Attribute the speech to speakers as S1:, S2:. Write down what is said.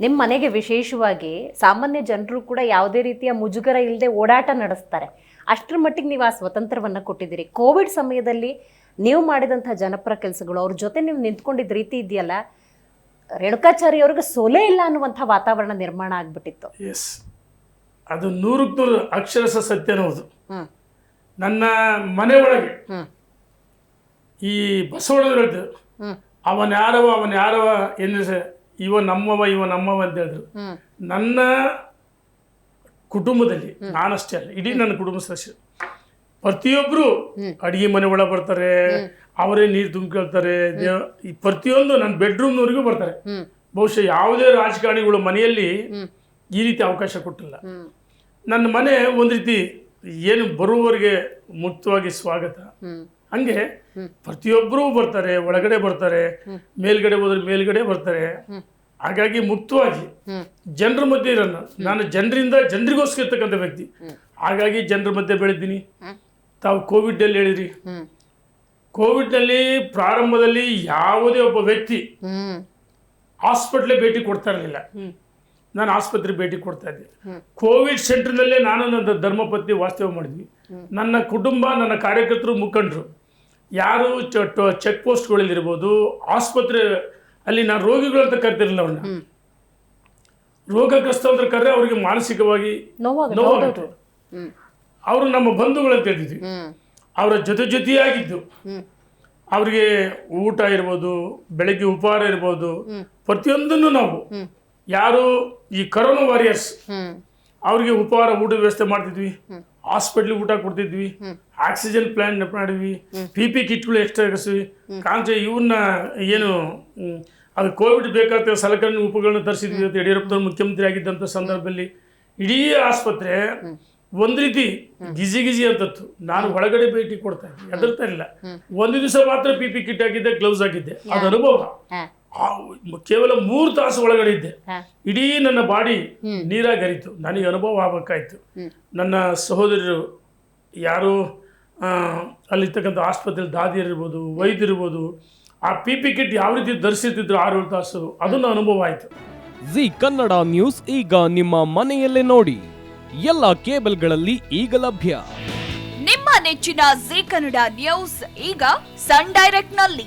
S1: ನಿಮ್ಮ ಮನೆಗೆ ವಿಶೇಷವಾಗಿ ಸಾಮಾನ್ಯ ಜನರು ಕೂಡ ಯಾವುದೇ ರೀತಿಯ ಮುಜುಗರ ಇಲ್ಲದೆ ಓಡಾಟ ನಡೆಸ್ತಾರೆ. ಅಷ್ಟರ ಮಟ್ಟಿಗೆ ನೀವು ಆ ಸ್ವತಂತ್ರವನ್ನು ಕೊಟ್ಟಿದ್ದೀರಿ. ಕೋವಿಡ್ ಸಮಯದಲ್ಲಿ ನೀವು ಮಾಡಿದಂಥ ಜನಪರ ಕೆಲಸಗಳು ಅವ್ರ ಜೊತೆ ನೀವು ನಿಂತ್ಕೊಂಡಿದ್ದ ರೀತಿ ಇದೆಯಲ್ಲ ರೇಣುಕಾಚಾರ್ಯ ಅವ್ರಿಗೆ ಸೊಲೆ ಇಲ್ಲ ಅನ್ನುವಂಥ ವಾತಾವರಣ ನಿರ್ಮಾಣ ಆಗ್ಬಿಟ್ಟಿತ್ತು.
S2: ಎಸ್ ಅದು ನೂರಕ್ಕೆ ನೂರು ಅಕ್ಷರಶ ಸತ್ಯನೋದು
S1: ಹ್ಮ್.
S2: ನನ್ನ ಮನೆಯೊಳಗೆ ಒಳಗೆ ಈ
S1: ಬಸವಣ್ಣ
S2: ಅವನ ಯಾರವ ಅವನ ಯಾರವ ಇವ ನಮ್ಮವ ಇವ ನಮ್ಮವ ಅಂತ ಹೇಳಿದ್ರು ನನ್ನ ಕುಟುಂಬದಲ್ಲಿ ನಾನಷ್ಟೇ ಅಲ್ಲ ಇಡೀ ನನ್ನ ಕುಟುಂಬ ಸದಸ್ಯರು. ಪ್ರತಿಯೊಬ್ಬರು ಅಡಿಗೆ ಮನೆ ಒಳಗೆ ಬರ್ತಾರೆ ಅವರೇ ನೀರು ತುಂಬಿಕೊಳ್ತಾರೆ ಪ್ರತಿಯೊಂದು ನನ್ನ ಬೆಡ್ರೂಮ್ನವರೆಗೂ ಬರ್ತಾರೆ. ಬಹುಶಃ ಯಾವುದೇ ರಾಜಕಾರಣಿಗಳು ಮನೆಯಲ್ಲಿ ಈ ರೀತಿ ಅವಕಾಶ ಕೊಟ್ಟಿಲ್ಲ. ನನ್ನ ಮನೆ ಒಂದು ರೀತಿ ಏನು ಬರುವವರಿಗೆ ಮುಕ್ತವಾಗಿ ಸ್ವಾಗತ. ಹಂಗೆ ಪ್ರತಿಯೊಬ್ಬರೂ ಬರ್ತಾರೆ, ಒಳಗಡೆ ಬರ್ತಾರೆ, ಮೇಲ್ಗಡೆ ಹೋದ್ರೆ ಮೇಲ್ಗಡೆ ಬರ್ತಾರೆ. ಹಾಗಾಗಿ ಮುಕ್ತವಾಗಿ ಜನರ ಮಧ್ಯೆ ಇರೋಣ ನಾನು ಜನರಿಂದ ಜನರಿಗೋಸ್ಕರ ಇರ್ತಕ್ಕಂಥ ವ್ಯಕ್ತಿ. ಹಾಗಾಗಿ ಜನರ ಮಧ್ಯೆ ಬೆಳೆದ್ದೀನಿ ತಾವು ಕೋವಿಡ್ನಲ್ಲಿ ಹೇಳಿರಿ.
S1: ಕೋವಿಡ್
S2: ಕೋವಿಡ್ನಲ್ಲಿ ಪ್ರಾರಂಭದಲ್ಲಿ ಯಾವುದೇ ಒಬ್ಬ ವ್ಯಕ್ತಿ ಹಾಸ್ಪಿಟ್ಲ್ ಭೇಟಿ ಕೊಡ್ತಾ ಇರಲಿಲ್ಲ. ನಾನು ಆಸ್ಪತ್ರೆ ಭೇಟಿ ಕೊಡ್ತಾ ಇದ್ದೆ. ಕೋವಿಡ್ ಸೆಂಟರ್ನಲ್ಲೇ ನಾನು ನನ್ನ ಧರ್ಮಪತ್ನಿ ವಾಸ್ತವ್ಯ ಮಾಡಿದ್ವಿ. ನನ್ನ ಕುಟುಂಬ, ನನ್ನ ಕಾರ್ಯಕರ್ತರು, ಮುಖಂಡರು. ಯಾರು ಚೆಕ್ ಪೋಸ್ಟ್ಗಳಲ್ಲಿರ್ಬೋದು ಆಸ್ಪತ್ರೆ ಅಲ್ಲಿ ನಾನು ರೋಗಿಗಳು ಅಂತ ಕರಿತಿರಲಿಲ್ಲ ಅವ್ರನ್ನ ರೋಗಗ್ರಸ್ತ ಅಂತ ಕರೆದ್ರೆ ಅವರಿಗೆ ಮಾನಸಿಕವಾಗಿ
S1: ನೋವಾಗುತ್ತೆ.
S2: ಅವರು ನಮ್ಮ ಬಂಧುಗಳು ಅಂತ ಹೇಳ್ತಿದ್ವಿ. ಅವರ ಜೊತೆ ಜೊತೆಯಾಗಿದ್ದು. ಅವರಿಗೆ ಊಟ ಇರ್ಬೋದು ಬೆಳಗ್ಗೆ ಉಪಹಾರ ಇರ್ಬೋದು. ಪ್ರತಿಯೊಂದನ್ನು ನಾವು. ಯಾರು ಈ ಕರೋನಾ ವಾರಿಯರ್ಸ್
S1: ಅವರಿಗೆ
S2: ಅವ್ರಿಗೆ ಉಪಹಾರ ಊಟದ ವ್ಯವಸ್ಥೆ ಮಾಡ್ತಿದ್ವಿ. ಹಾಸ್ಪಿಟ್ಲಿಗೆ ಊಟ ಕೊಡ್ತಿದ್ವಿ ಆಕ್ಸಿಜನ್ ಪ್ಲಾನ್ ಮಾಡಿದ್ವಿ ಪಿ ಪಿ ಕಿಟ್ಗಳು ಎಕ್ಸ್ಟ್ರಾ ಹಾಕಿಸ್ವಿ ಕಾಂಚೆ ಇವನ್ನ ಏನು ಅದು ಕೋವಿಡ್ ಬೇಕಾದ ಸಲಕರಣೆ ಉಪಗಳನ್ನ ತರಿಸಿದ್ವಿ ಅಂತ ಯಡಿಯೂರಪ್ಪನವ್ರು ಮುಖ್ಯಮಂತ್ರಿ ಆಗಿದ್ದಂಥ ಸಂದರ್ಭದಲ್ಲಿ. ಇಡೀ ಆಸ್ಪತ್ರೆ ಒಂದ್ ರೀತಿ ಗಿಜಿ ಗಿಜಿ ಅಂತತ್ತು. ನಾನು ಒಳಗಡೆ ಭೇಟಿ ಕೊಡ್ತಾ ಇದ್ದೆ. ಹೆದರ್ತಾ ಇಲ್ಲ. ಒಂದು ದಿವಸ ಮಾತ್ರ ಪಿ ಪಿ ಕಿಟ್ ಹಾಕಿದ್ದೆ ಗ್ಲೌಸ್ ಹಾಕಿದ್ದೆ. ಅದು ಅನುಭವ. ಕೇವಲ ಮೂರು ತಾಸು ಒಳಗಡೆ ಇದ್ದೆ. ಇಡೀ ನನ್ನ ಬಾಡಿ ನೀರಾಗಿ ಹರಿತು ನನಗೆ ಅನುಭವ ಆಗಬೇಕಾಯ್ತು. ನನ್ನ ಸಹೋದರರು ಯಾರು ಅಲ್ಲಿರ್ತಕ್ಕಂಥ ಆಸ್ಪತ್ರೆಯಲ್ಲಿ ದಾದಿಯರಿರ್ಬೋದು ವೈದ್ಯರಿರ್ಬೋದು ಆ ಪಿ ಪಿ ಕಿಟ್ ಯಾವ ರೀತಿ ಧರಿಸಿರ್ತಿದ್ರು ಆರು ಏಳು ತಾಸು ಅದನ್ನು ಅನುಭವ ಆಯಿತು.
S3: ಜಿ ಕನ್ನಡ ನ್ಯೂಸ್ ಈಗ ನಿಮ್ಮ ಮನೆಯಲ್ಲೇ ನೋಡಿ. ಎಲ್ಲ ಕೇಬಲ್ಗಳಲ್ಲಿ ಈಗ ಲಭ್ಯ.
S4: ನಿಮ್ಮ ನೆಚ್ಚಿನ ಜಿ ಕನ್ನಡ ನ್ಯೂಸ್ ಈಗ ಸನ್ ಡೈರೆಕ್ಟ್ನಲ್ಲಿ